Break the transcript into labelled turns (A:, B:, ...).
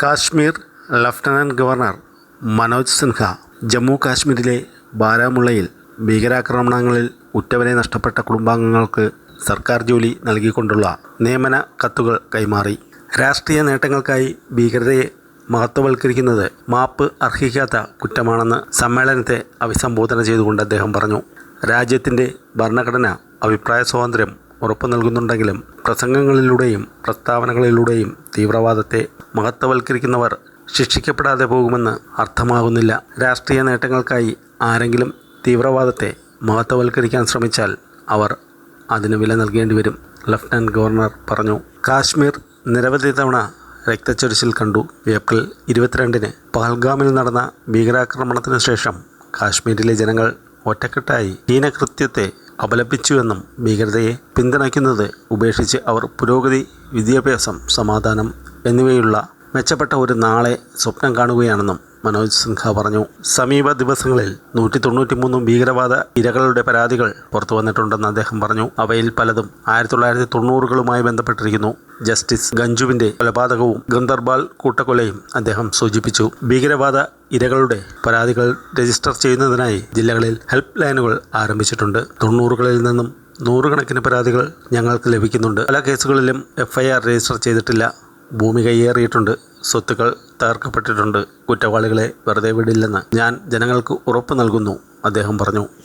A: Kashmir lieutenant governor Manoj Sinha Jammu കാശ്മീരിലെ ബാരാമുള്ളയിൽ ഭീകരാക്രമണങ്ങളിൽ ഉറ്റവരെ നഷ്ടപ്പെട്ട കുടുംബാംഗങ്ങൾക്ക് സർക്കാർ ജോലി നൽകിക്കൊണ്ടുള്ള നിയമന കത്തുകൾ കൈമാറി. രാഷ്ട്രീയ നേട്ടങ്ങൾക്കായി ഭീകരതയെ മഹത്വവൽക്കരിക്കുന്നത് മാപ്പ് അർഹിക്കാത്ത കുറ്റമാണെന്ന് സമ്മേളനത്തെ അഭിസംബോധന ചെയ്തുകൊണ്ട് അദ്ദേഹം പറഞ്ഞു. രാജ്യത്തിന്റെ ഭരണഘടന അഭിപ്രായ സ്വാതന്ത്ര്യം ഉറപ്പു നൽകുന്നുണ്ടെങ്കിലും പ്രസംഗങ്ങളിലൂടെയും പ്രസ്താവനകളിലൂടെയും തീവ്രവാദത്തെ മഹത്വവൽക്കരിക്കുന്നവർ ശിക്ഷിക്കപ്പെടാതെ പോകുമെന്ന് അർത്ഥമാകുന്നില്ല. രാഷ്ട്രീയ നേട്ടങ്ങൾക്കായി ആരെങ്കിലും തീവ്രവാദത്തെ മഹത്വവൽക്കരിക്കാൻ ശ്രമിച്ചാൽ അവർ അതിന് വില നൽകേണ്ടി വരും ലഫ്റ്റനന്റ് ഗവർണർ പറഞ്ഞു. കാശ്മീർ നിരവധി തവണ രക്തച്ചൊരിച്ചിൽ കണ്ടു. ഏപ്രിൽ ഇരുപത്തിരണ്ടിന് പഹൽഗാമിൽ നടന്ന ഭീകരാക്രമണത്തിന് ശേഷം കാശ്മീരിലെ ജനങ്ങൾ ഒറ്റക്കെട്ടായി ഹീനകൃത്യത്തെ അപലപിച്ചുവെന്നും ഭീകരതയെ പിന്തുണയ്ക്കുന്നത് ഉപേക്ഷിച്ച് അവർ പുരോഗതി വിദ്യാഭ്യാസം സമാധാനം എന്നിവയുള്ള മെച്ചപ്പെട്ട ഒരു നാളെ സ്വപ്നം കാണുകയാണെന്നും മനോജ് സിൻഹ പറഞ്ഞു. സമീപ ദിവസങ്ങളിൽ നൂറ്റി തൊണ്ണൂറ്റിമൂന്ന് ഭീകരവാദ ഇരകളുടെ പരാതികൾ പുറത്തു വന്നിട്ടുണ്ടെന്ന് അദ്ദേഹം പറഞ്ഞു. അവയിൽ പലതും ആയിരത്തി തൊള്ളായിരത്തി തൊണ്ണൂറുകളുമായി ബന്ധപ്പെട്ടിരിക്കുന്നു. ജസ്റ്റിസ് ഗഞ്ജുവിന്റെ കൊലപാതകവും ഗന്ദർബാൽ കൂട്ടക്കൊലയും അദ്ദേഹം സൂചിപ്പിച്ചു. ഭീകരവാദ ഇരകളുടെ പരാതികൾ രജിസ്റ്റർ ചെയ്യുന്നതിനായി ജില്ലകളിൽ ഹെൽപ്പ് ലൈനുകൾ ആരംഭിച്ചിട്ടുണ്ട്. തൊണ്ണൂറുകളിൽ നിന്നും നൂറുകണക്കിന് പരാതികൾ ഞങ്ങൾക്ക് ലഭിക്കുന്നുണ്ട്. പല കേസുകളിലും എഫ്ഐആർ രജിസ്റ്റർ ചെയ്തിട്ടില്ല. ഭൂമി കയ്യേറിയിട്ടുണ്ട് സ്വത്തുക്കൾ തകർക്കപ്പെട്ടിട്ടുണ്ട്. കുറ്റവാളികളെ വെറുതെ വിടില്ലെന്ന് ഞാൻ ജനങ്ങൾക്ക് ഉറപ്പ് നൽകുന്നു അദ്ദേഹം പറഞ്ഞു.